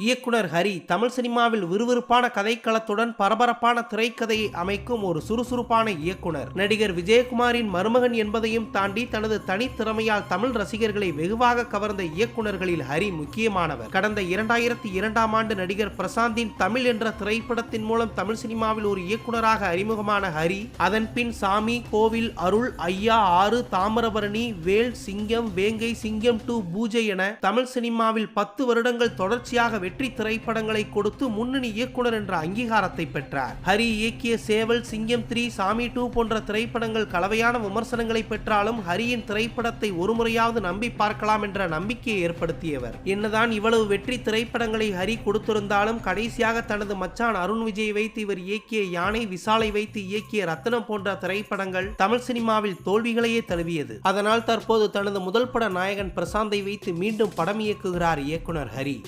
இயக்குனர் ஹரி தமிழ் சினிமாவில் விறுவிறுப்பான கதைக்களத்துடன் பரபரப்பான திரைக்கதையை அமைக்கும் ஒரு சுறுசுறுப்பான இயக்குனர். நடிகர் விஜயகுமாரின் மருமகன் என்பதையும் தாண்டி தனது தனித்திறமையால் தமிழ் ரசிகர்களை வெகுவாக கவர்ந்த இயக்குனர்களில் ஹரி முக்கியமானவர். கடந்த இரண்டாயிரத்தி இரண்டாம் ஆண்டு நடிகர் பிரசாந்தின் தமிழ் என்ற திரைப்படத்தின் மூலம் தமிழ் சினிமாவில் ஒரு இயக்குனராக அறிமுகமான ஹரி அதன் பின் சாமி கோவில் அருள் ஐயா ஆறு தாமிரபரணி வேல் சிங்கம் வேங்கை சிங்கம் டூ பூஜை என தமிழ் சினிமாவில் பத்து வருடங்கள் தொடர்ச்சியாக வெற்றி திரைப்படங்களை கொடுத்து முன்னணி இயக்குனர் என்ற அங்கீகாரத்தை பெற்றார். ஹரி இயக்கிய சேவல் சிங்கம் த்ரீ சாமி டூ போன்ற திரைப்படங்கள் கலவையான விமர்சனங்களை பெற்றாலும் ஹரியின் திரைப்படத்தை ஒருமுறையாவது நம்பி பார்க்கலாம் என்ற நம்பிக்கையை ஏற்படுத்தியவர். என்னதான் இவ்வளவு வெற்றி திரைப்படங்களை ஹரி கொடுத்திருந்தாலும் கடைசியாக தனது மச்சான் அருண் விஜய் வைத்து இவர் இயக்கிய யானை விசாலை வைத்து இயக்கிய ரத்னம் போன்ற திரைப்படங்கள் தமிழ் சினிமாவில் தோல்விகளையே தழுவியது. அதனால் தற்போது தனது முதல் பட நாயகன் பிரசாந்தை வைத்து மீண்டும் படம் இயக்குகிறார் இயக்குனர் ஹரி.